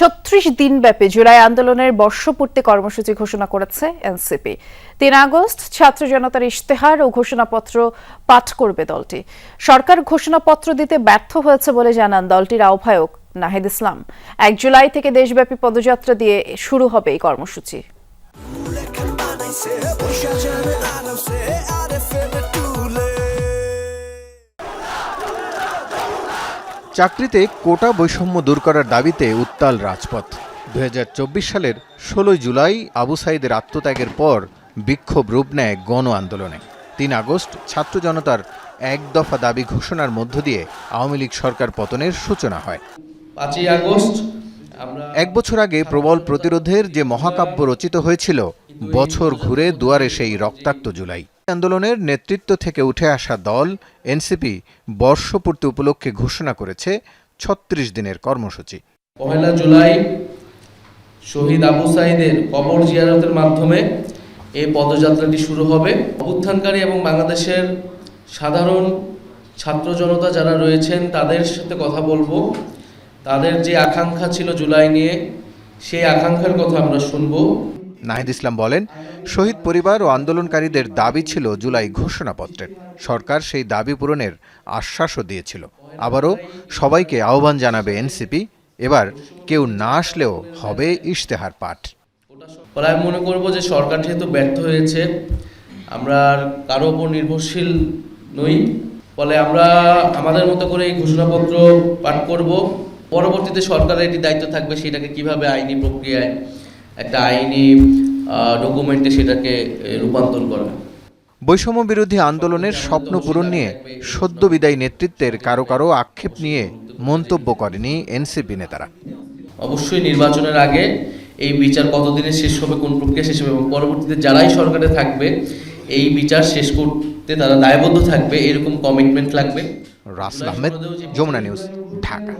ছত্রিশ দিনব্যাপী জুলাই আন্দোলনের বর্ষপূর্তি কর্মসূচি ঘোষণা করেছে এনসিপি। তিন আগস্ট ছাত্র জনতার ইশতেহার ও ঘোষণাপত্র পাঠ করবে দলটি। সরকার ঘোষণাপত্র দিতে ব্যর্থ হয়েছে বলে জানান দলটির আহ্বায়ক নাহিদ ইসলাম। এক জুলাই থেকে দেশব্যাপী পদযাত্রা দিয়ে শুরু হবে এই কর্মসূচি। চাকরিতে কোটা বৈষম্য দূর করার দাবিতে উত্তাল রাজপথ। দু হাজার চব্বিশ সালের ষোলোই জুলাই আবু সাইদের আত্মত্যাগের পর বিক্ষোভ রূপ নেয় গণ আন্দোলনে। তিন আগস্ট ছাত্র জনতার এক দফা দাবি ঘোষণার মধ্য দিয়ে আওয়ামী লীগ সরকার পতনের সূচনা হয়। পাঁচই আগস্ট এক বছর আগে প্রবল প্রতিরোধের যে মহাকাব্য রচিত হয়েছিল বছর ঘুরে দুয়ারে সেই রক্তাক্ত জুলাই। আন্দোলনের নেতৃত্ব থেকে উঠে আসা দল, এনসিপি, বর্ষপূর্তি উপলক্ষে ঘোষণা করেছে ছত্রিশ দিনের কর্মসূচি। পহেলা জুলাই শহীদ আবু সাইদের কবর জিয়ারতের মাধ্যমে এই পদযাত্রাটি শুরু হবে। অভ্যুত্থানকারী এবং বাংলাদেশের সাধারণ ছাত্র জনতা যারা রয়েছেন, তাদের সাথে কথা বলব। তাদের যে আকাঙ্ক্ষা ছিল জুলাই নিয়ে, সেই আকাঙ্ক্ষার কথা আমরা শুনব। নাহিদ ইসলাম বলেন, শহীদ পরিবার ও আন্দোলনকারীদের দাবি ছিল জুলাই ঘোষণাপত্রের। সরকার সেই দাবি পূরণের আশ্বাসও দিয়েছিল। আবারও সবাইকে আহ্বান জানাবে এনসিপি। এবার কেউ না আসলেও হবে ইশতেহার পাঠ। ফলে আমি মনে করব যে সরকার যেহেতু ব্যর্থ হয়েছে, আমরা কারও ওপর নির্ভরশীল নই। ফলে আমরা আমাদের মতো করে এই ঘোষণাপত্র পাঠ করব। পরবর্তীতে সরকারের একটি দায়িত্ব থাকবে সেটাকে কীভাবে আইনি প্রক্রিয়ায় একটা আইনি ডকুমেন্টে সেটাকে রূপান্তর করা। বৈষম্য বিরোধী আন্দোলনের স্বপ্ন পূরণ নিয়ে সদ্য বিদায়ী নেতৃত্বের কারও কারও আক্ষেপ নিয়ে মন্তব্য করেনি এনসিপি নেতারা। অবশ্যই নির্বাচনের আগে এই বিচার কতদিনে শেষ হবে কোন প্রক্রিয়া শেষ হবে এবং পরবর্তীতে যারাই সরকারে থাকবে এই বিচার শেষ করতে তারা দায়বদ্ধ থাকবে এরকম কমিটমেন্ট লাগবে? রাসেল আহমেদ যমুনা নিউজ ঢাকা।